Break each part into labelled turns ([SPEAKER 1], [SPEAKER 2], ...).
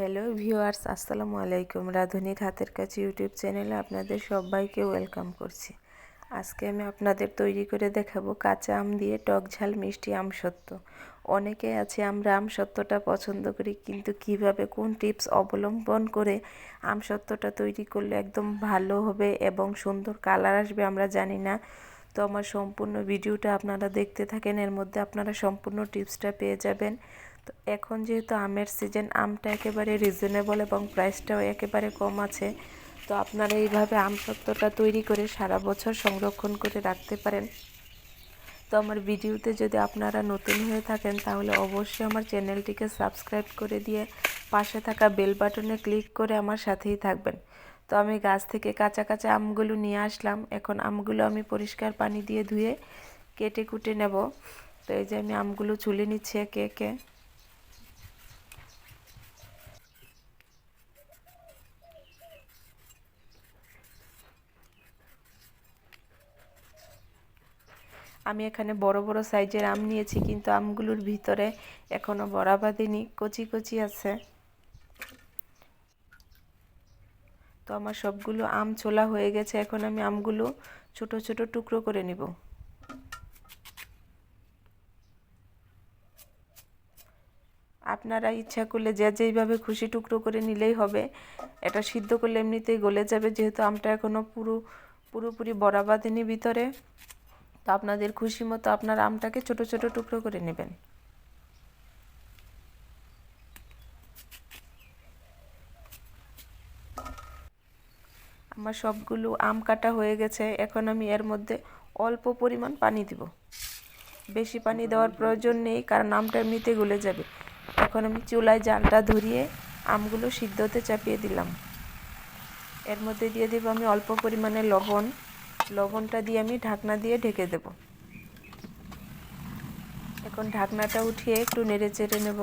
[SPEAKER 1] Hello viewers, আসসালামু আলাইকুম। রাধুনিক হাতের কাছে ইউটিউব চ্যানেলে আপনাদের সবাইকে ওয়েলকাম করছি। আজকে আমি আপনাদের তৈরি করে দেখাবো কাঁচা আম দিয়ে টক ঝাল মিষ্টি আম সত্ত্ব অনেকে আছে আমরা আম সত্ত্বটা পছন্দ করি, কিন্তু কীভাবে কোন টিপস অবলম্বন করে আম সত্ত্বটা তৈরি করলে একদম ভালো হবে এবং সুন্দর কালার আসবে আমরা জানি না। তো আমার সম্পূর্ণ ভিডিওটা আপনারা দেখতে থাকেন, এর মধ্যে আপনারা সম্পূর্ণ টিপসটা পেয়ে যাবেন। তো এখন যেহেতু আমের সিজন আমটা একেবারে রিজনেবল এবং প্রাইসটাও একেবারে কম আছে, তো আপনারা এইভাবে আম সত্ত্বটা তৈরি করে সারা বছর সংরক্ষণ করে রাখতে পারেন। তো আমার ভিডিওতে যদি আপনারা নতুন হয়ে থাকেন, তাহলে অবশ্যই আমার চ্যানেলটিকে সাবস্ক্রাইব করে দিয়ে পাশে থাকা বেল বাটনে ক্লিক করে আমার সাথেই থাকবেন। তো আমি গাছ থেকে কাঁচা কাঁচা আমগুলো নিয়ে আসলাম। এখন আমগুলো আমি পরিষ্কার পানি দিয়ে ধুয়ে কেটে কুটে নেব। তো এই যে আমি আমগুলো চুলে নিচ্ছি একে একে। আমি এখানে বড় বড় সাইজের আম নিয়েছি, কিন্তু আমগুলোর ভিতরে এখনও বড়া বাঁধেনি কচি কচি আছে। তো আমার সবগুলো আম ছোলা হয়ে গেছে, এখন আমি আমগুলো ছোট ছোট টুকরো করে নিব। আপনারা ইচ্ছা করলে যে যেইভাবে খুশি টুকরো করে নিলেই হবে। এটা সিদ্ধ করলে এমনিতেই গলে যাবে, যেহেতু আমটা এখনও পুরো, পুরোপুরি বড়া বাঁধেনি ভিতরে। তো আপনাদের খুশি মতো আপনার আমটাকে ছোট ছোট টুকরো করে নেবেন। আমার সবগুলো আম কাটা হয়ে গেছে, এখন আমি এর মধ্যে অল্প পরিমাণ পানি দিব। বেশি পানি দেওয়ার প্রয়োজন নেই, কারণ আমটা এমনিতে গলে যাবে। এখন আমি চুলায় জালটা ধরিয়ে আমগুলো সিদ্ধতে চাপিয়ে দিলাম। এর মধ্যে দিয়ে দেবো আমি অল্প পরিমাণে লবণ। লবণটা দিয়ে আমি ঢাকনা দিয়ে ঢেকে দেব। এখন ঢাকনাটা উঠিয়ে একটু নেড়ে চেড়ে নেব।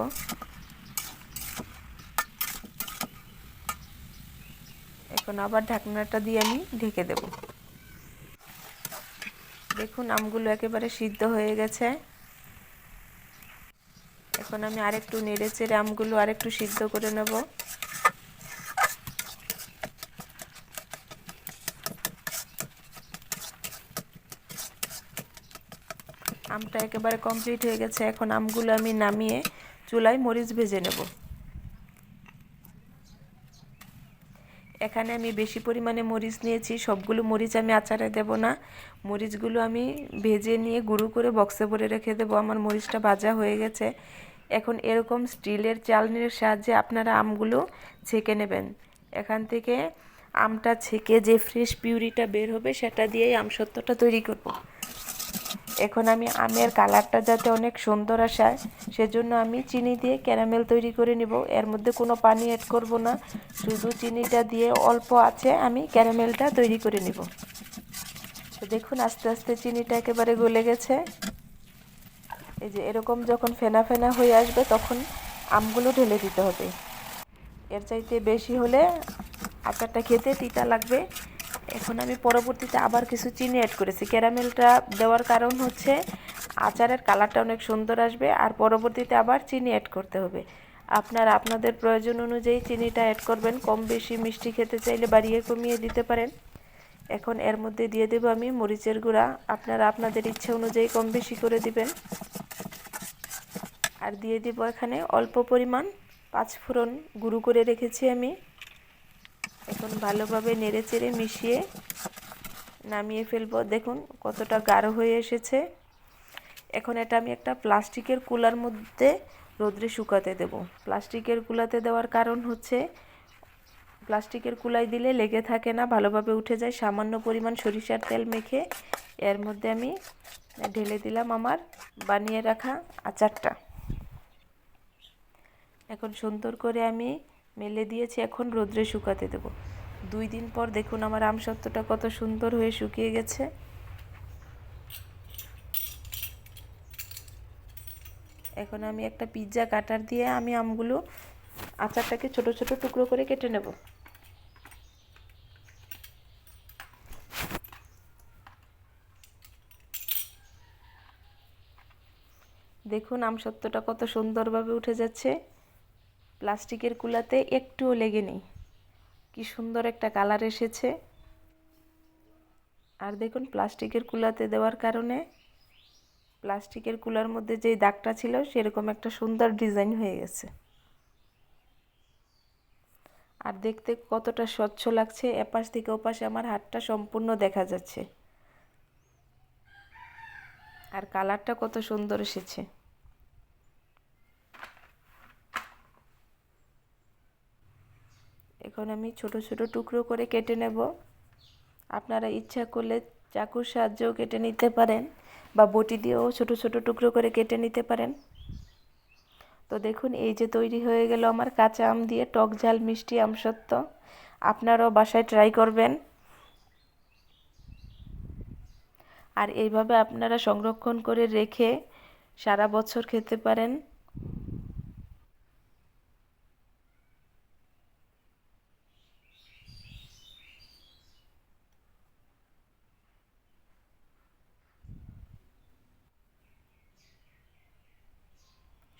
[SPEAKER 1] এখন আবার ঢাকনাটা দিয়ে আমি ঢেকে দেব। দেখুন আমগুলো একেবারে সিদ্ধ হয়ে গেছে। এখন আমি আরেকটু নেড়ে চেড়ে আমগুলো আরেকটু সিদ্ধ করে নেব। আমটা একেবারে কমপ্লিট হয়ে গেছে। এখন আমগুলো আমি নামিয়ে চুলায় মরিচ ভেজে নেব। এখানে আমি বেশি পরিমাণে মরিচ নিয়েছি। সবগুলো মরিচ আমি আচারে দেব না। মরিচগুলো আমি ভেজে নিয়ে গুঁড়ো করে বক্সে ভরে রেখে দেবো। আমার মরিচটা ভাজা হয়ে গেছে। এখন এরকম স্টিলের চালনির সাহায্যে আপনারা আমগুলো ছেঁকে নেবেন। এখান থেকে আমটা ছেঁকে যে ফ্রেশ পিউরিটা বের হবে, সেটা দিয়েই আমসত্ত্বটা তৈরি করব। এখন আমি আমের কালারটা যাতে অনেক সুন্দর আসায় সেজন্য আমি চিনি দিয়ে ক্যারামেল তৈরি করে নিব। এর মধ্যে কোনো পানি অ্যাড করব না, শুধু চিনিটা দিয়ে অল্প আছে, আমি ক্যারামেলটা তৈরি করে নিব। তো দেখুন, আস্তে আস্তে চিনিটা একেবারে গলে গেছে। এই যে এরকম যখন ফেনা ফেনা হয়ে আসবে, তখন আমগুলো ঢেলে দিতে হবে। এর চাইতে বেশি হলে আচারটা খেতে তিতা লাগবে। এখন আমি পরবর্তীতে আবার কিছু চিনি অ্যাড করেছি। ক্যারামেলটা দেওয়ার কারণ হচ্ছে আচারের কালারটা অনেক সুন্দর আসবে আর পরবর্তীতে আবার চিনি অ্যাড করতে হবে। আপনার আপনাদের প্রয়োজন অনুযায়ী চিনিটা অ্যাড করবেন। কম বেশি মিষ্টি খেতে চাইলে বাড়িয়ে কমিয়ে দিতে পারেন। এখন এর মধ্যে দিয়ে দেবো আমি মরিচের গুঁড়া। আপনারা আপনাদের ইচ্ছে অনুযায়ী কম বেশি করে দিবেন। আর দিয়ে দিব এখানে অল্প পরিমাণ পাঁচফোড়ন গুঁড়ো করে রেখেছি আমি। এখন ভালোভাবে নেড়ে চেড়ে মিশিয়ে নামিয়ে ফেলব। দেখুন কতটা গাঢ় হয়ে এসেছে। এখন এটা আমি একটা প্লাস্টিকের কুলার মধ্যে রোদ্রে শুকাতে দেব। প্লাস্টিকের কুলাতে দেওয়ার কারণ হচ্ছে, প্লাস্টিকের কুলাই দিলে লেগে থাকে না, ভালোভাবে উঠে যায়। সামান্য পরিমাণ সরিষার তেল মেখে এর মধ্যে আমি ঢেলে দিলাম আমার বানিয়ে রাখা আচারটা। এখন সুন্দর করে আমি মেলে দিয়েছি, এখন রোদ্রে শুকাতে দেব। দুই দিন পর দেখুন আমার আমসত্ত্বটা কত সুন্দর হয়ে শুকিয়ে গেছে। এখন আমি একটা পিৎজা কাটার দিয়ে আমি আমগুলো আচারটাকে ছোট ছোট টুকরো করে কেটে নেব। দেখুন আমসত্ত্বটা কত সুন্দরভাবে উঠে যাচ্ছে। প্লাস্টিকের কুলাতে একটুও লেগে নেই। কি সুন্দর একটা কালার এসেছে। আর দেখুন, প্লাস্টিকের কুলাতে দেওয়ার কারণে প্লাস্টিকের কুলার মধ্যে যেই দাগটা ছিল, সেরকম একটা সুন্দর ডিজাইন হয়ে গেছে। আর দেখতে কতটা স্বচ্ছ লাগছে, এপাশ থেকে ওপাশে আমার হাতটা সম্পূর্ণ দেখা যাচ্ছে। আর কালারটা কত সুন্দর এসেছে। এখন আমি ছোট ছোট টুকরো করে কেটে নেব। আপনারা ইচ্ছা করলে চাকুর সাহায্যেও কেটে নিতে পারেন বা বটি দিয়েও ছোট ছোট টুকরো করে কেটে নিতে পারেন। তো দেখুন, এই যে তৈরি হয়ে গেল আমার কাঁচা আম দিয়ে টক ঝাল মিষ্টি আমসত্ত্ব আপনারাও বাসায় ট্রাই করবেন। আর এইভাবে আপনারা সংরক্ষণ করে রেখে সারা বছর খেতে পারেন।